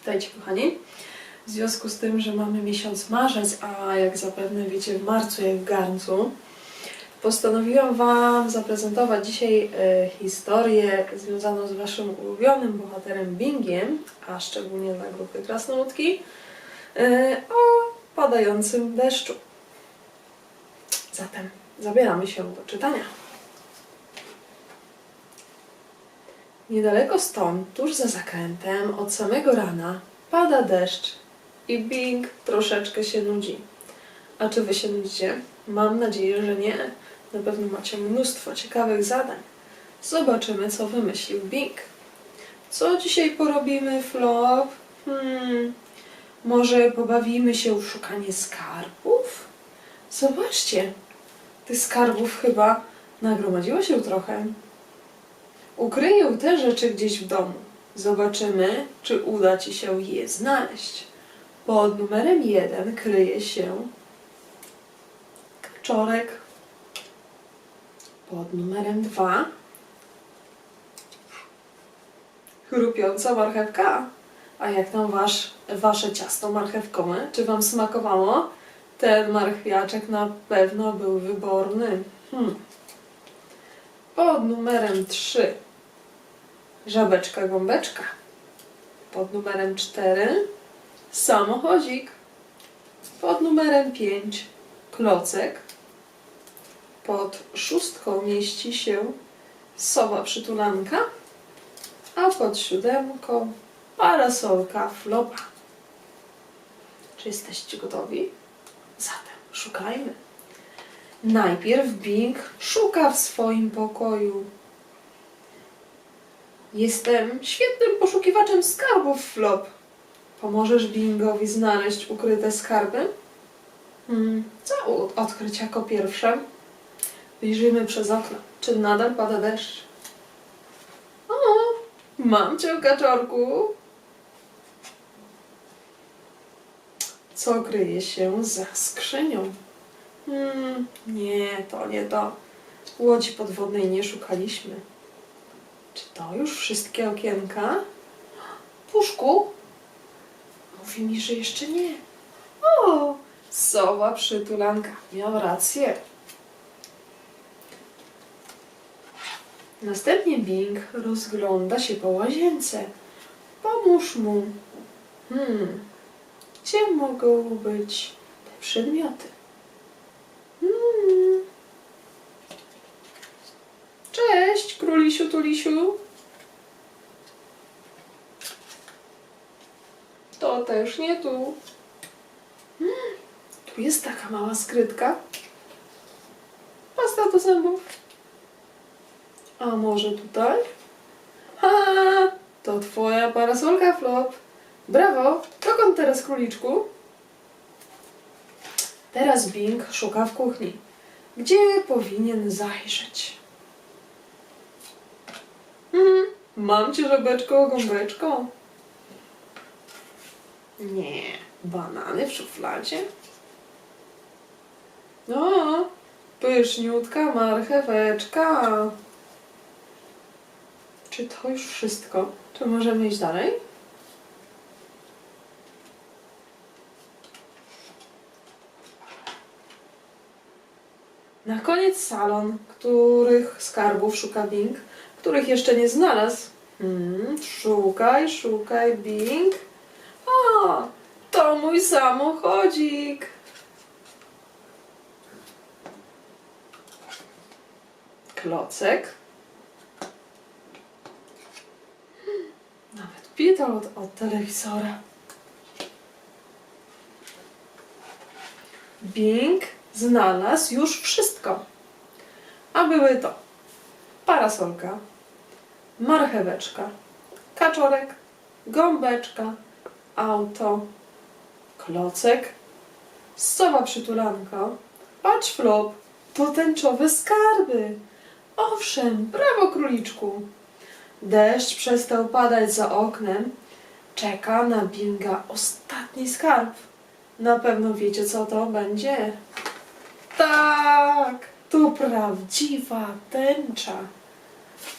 Witajcie kochani. W związku z tym, że mamy miesiąc marzec, a jak zapewne wiecie w marcu jak w garncu, postanowiłam Wam zaprezentować dzisiaj e, historię związaną z Waszym ulubionym bohaterem Bingiem, a szczególnie dla grupy krasnoludki, e, o padającym deszczu. Zatem zabieramy się do czytania. Niedaleko stąd, tuż za zakrętem, od samego rana pada deszcz i Bing troszeczkę się nudzi. A czy wy się nudzicie? Mam nadzieję, że nie. Na pewno macie mnóstwo ciekawych zadań. Zobaczymy, co wymyślił Bing. Co dzisiaj porobimy, Flop? Hmm, może pobawimy się w szukanie skarbów? Zobaczcie, tych skarbów chyba nagromadziło się trochę. Ukryję te rzeczy gdzieś w domu. Zobaczymy, czy uda Ci się je znaleźć. Pod numerem 1 kryje się kaczorek. Pod numerem 2 chrupiąca marchewka. A jak tam wasz, wasze ciasto marchewkowe? Czy Wam smakowało? Ten marchwiaczek na pewno był wyborny. Hmm. Pod numerem 3 żabeczka gąbeczka. Pod numerem 4 samochodzik. Pod numerem 5 klocek. Pod szóstką mieści się sowa przytulanka, a pod siódemką parasolka flopa. Czy jesteście gotowi? Zatem szukajmy. Najpierw Bing szuka w swoim pokoju. Jestem świetnym poszukiwaczem skarbów, Flop. Pomożesz Bingowi znaleźć ukryte skarby? Hmm, co odkryć jako pierwsze? Wyjrzyjmy przez okno. Czy nadal pada deszcz? O, mam cię, kaczorku. Co kryje się za skrzynią? Hmm, nie, to nie to. Łodzi podwodnej nie szukaliśmy. Czy to już wszystkie okienka? Puszku? Mówi mi, że jeszcze nie. O, sowa przytulanka. Miał rację. Następnie Bing rozgląda się po łazience. Pomóż mu. Hmm, gdzie mogą być te przedmioty? Hmm. Cześć, królisiu tulisiu. To też nie tu. Mm, tu jest taka mała skrytka. Pasta do zębów. A może tutaj? Ha, to twoja parasolka, Flop. Brawo. Dokąd teraz, króliczku? Teraz Bing szuka w kuchni. Gdzie powinien zajrzeć? Mam cię, żabeczko, gąbeczko. Nie, banany w szufladzie? No, pyszniutka marcheweczka. Czy to już wszystko? Czy możemy iść dalej? Na koniec salon, których skarbów szuka Bing, których jeszcze nie znalazł. Hmm, szukaj, szukaj, Bing. O, to mój samochodzik. Klocek. Nawet pitol od, od telewizora. Bing znalazł już wszystko. A były to parasolka, marcheweczka, kaczorek, gąbeczka, auto, klocek, sowa przytulanka, patrz flop, to tęczowe skarby. Owszem, brawo króliczku. Deszcz przestał padać za oknem. Czeka na Binga ostatni skarb. Na pewno wiecie, co to będzie. Tak, to prawdziwa tęcza.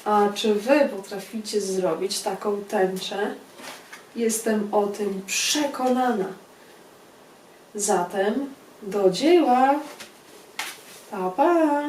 A czy wy potraficie zrobić taką tęczę? Jestem o tym przekonana. Zatem do dzieła. Pa, pa.